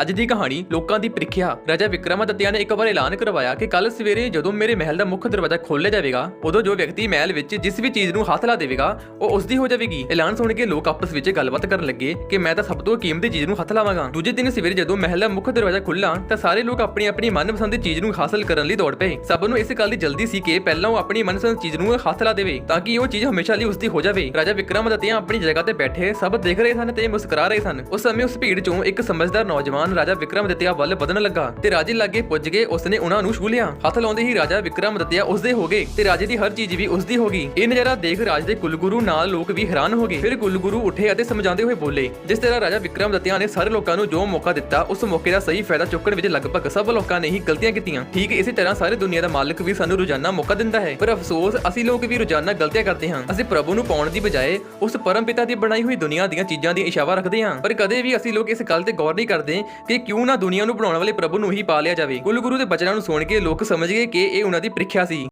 ਅੱਜ ਦੀ ਕਹਾਣੀ ਲੋਕਾਂ ਦੀ ਪ੍ਰੀਖਿਆ। ਰਾਜਾ ਵਿਕਰਮਾਦਿੱਤਿਆ ਨੇ ਇੱਕ ਵਾਰ ਐਲਾਨ ਕਰਵਾਇਆ ਕਿ ਕੱਲ ਸਵੇਰੇ ਜਦੋਂ ਮੇਰੇ ਮਹਿਲ ਦਾ ਮੁੱਖ ਦਰਵਾਜ਼ਾ ਖੋਲ੍ਹਿਆ ਜਾਵੇਗਾ, ਉਦੋਂ ਜੋ ਵਿਅਕਤੀ ਮਹਿਲ ਵਿੱਚ ਜਿਸ ਵੀ ਚੀਜ਼ ਨੂੰ ਹੱਥ ਲਾ ਦੇਵੇਗਾ, ਉਹ ਉਸ ਦੀ ਹੋ ਜਾਵੇਗੀ। ਐਲਾਨ ਸੁਣ ਕੇ ਲੋਕ ਆਪਸ ਵਿੱਚ ਗੱਲਬਾਤ ਕਰਨ ਲੱਗੇ ਕਿ ਮੈਂ ਤਾਂ ਸਭ ਤੋਂ ਕੀਮਤੀ ਚੀਜ਼ ਨੂੰ ਹੱਥ ਲਾਵਾਂਗਾ। ਦੂਜੇ ਦਿਨ ਸਵੇਰੇ ਜਦੋਂ ਮਹਿਲ ਦਾ ਮੁੱਖ ਦਰਵਾਜ਼ਾ ਖੁੱਲ੍ਹਾ, ਤਾਂ ਸਾਰੇ ਲੋਕ ਆਪਣੀ ਆਪਣੀ ਮਨਪਸੰਦ ਚੀਜ਼ ਨੂੰ ਹਾਸਲ ਕਰਨ ਲਈ ਦੌੜ ਪਏ। ਸਭ ਨੂੰ ਇਸ ਗੱਲ ਦੀ ਜਲਦੀ ਸੀ ਕਿ ਪਹਿਲਾਂ ਉਹ ਆਪਣੀ ਮਨਪਸੰਦ ਚੀਜ਼ ਨੂੰ ਹੱਥ ਲਾ ਦੇਵੇ, ਤਾਂ ਕਿ ਉਹ ਚੀਜ਼ ਹਮੇਸ਼ਾ ਲਈ ਉਸ ਦੀ ਹੋ ਜਾਵੇ। ਰਾਜਾ ਵਿਕਰਮਾਦਿੱਤਿਆ ਆਪਣੀ ਜਗ੍ਹਾ ਤੇ ਬੈਠੇ, ਸਭ ਦੇਖ ਰਹੇ ਸਨ ਤੇ ਮੁਸਕਰਾ ਰਹੇ ਸਨ। ਉਸ ਸਮੇਂ ਉਸ ਭੀੜ ਚੋਂ ਇੱਕ ਸਮਝਦਾਰ ਨੌਜਵਾਨ ਰਾਜਾ ਵਿਕਰਮਾਦਿੱਤਿਆ ਵੱਲ ਵਧਣ ਲੱਗਾ ਤੇ ਰਾਜੇ ਲਾਗੇ ਪੁੱਜ ਕੇ ਉਸਨੇ ਉਹਨਾਂ ਨੂੰ ਛੂ ਲਿਆ। ਹੱਥ ਲਾਉਂਦੇ ਹੀ ਰਾਜਾ ਵਿਕਰਮਾਦਿੱਤਿਆ ਉਸਦੇ ਹੋ ਗਏ ਤੇ ਰਾਜੇ ਦੀ ਹਰ ਚੀਜ਼ ਵੀ ਉਸਦੀ ਹੋ ਗਈ। ਇਹ ਨਜ਼ਾਰਾ ਦੇਖ ਰਾਜ ਦੇ ਕੁਲਗੁਰੂ ਨਾਲ ਲੋਕ ਵੀ ਹੈਰਾਨ ਹੋ ਗਏ। ਫਿਰ ਕੁਲਗੁਰੂ ਉੱਠੇ ਅਤੇ ਸਮਝਾਉਂਦੇ ਹੋਏ ਬੋਲੇ, ਜਿਸ ਤਰ੍ਹਾਂ ਰਾਜਾ ਵਿਕਰਮਾਦਿੱਤਿਆ ਨੇ ਸਾਰੇ ਲੋਕਾਂ ਨੂੰ ਜੋ ਮੌਕਾ ਦਿੱਤਾ, ਉਸ ਮੌਕੇ ਦਾ ਸਹੀ ਫਾਇਦਾ ਚੁੱਕਣ ਵਿੱਚ ਲਗਭਗ ਸਭ ਲੋਕਾਂ ਨੇ ਹੀ ਗਲਤੀਆਂ ਕੀਤੀਆਂ। ਠੀਕ ਇਸੇ ਤਰ੍ਹਾਂ ਸਾਰੇ ਦੁਨੀਆ ਦਾ ਮਾਲਕ ਵੀ ਸਾਨੂੰ ਰੋਜ਼ਾਨਾ ਮੌਕਾ ਦਿੰਦਾ ਹੈ। ਪਰ ਅਫਸੋਸ, ਅਸੀਂ ਲੋਕ ਵੀ ਰੋਜ਼ਾਨਾ ਗਲਤੀਆਂ ਕਰਦੇ ਹਾਂ। ਅਸੀਂ ਪ੍ਰਭੂ ਨੂੰ ਪਾਉਣ ਦੀ ਬਜਾਏ ਉਸ ਪਰਮ ਪਿਤਾ ਦੀ ਬਣਾਈ ਹੋਈ ਦੁਨੀਆ ਦੀਆਂ ਚੀਜ਼ਾਂ ਦੀ ਇਸ਼ਾਵਾ ਰੱਖਦੇ ਹਾਂ। ਪਰ ਕਦੇ ਵੀ ਅਸੀਂ ਲੋਕ ਇਸ ਗੱਲ ਤੇ ਗੌਰ ਨਹੀਂ ਕਰਦੇ ਕਿ ਕਿਉਂ ਨਾ ਦੁਨੀਆ ਨੂੰ ਬਣਾਉਣ ਵਾਲੇ ਪ੍ਰਭੂ ਨੂੰ ਹੀ ਪਾ ਲਿਆ ਜਾਵੇ। ਕੁੱਲ ਦੇ ਬਚਨਾਂ ਨੂੰ ਸੁਣ ਕੇ ਲੋਕ ਸਮਝ ਗਏ ਕਿ ਇਹ ਉਹਨਾਂ ਦੀ ਪ੍ਰੀਖਿਆ ਸੀ।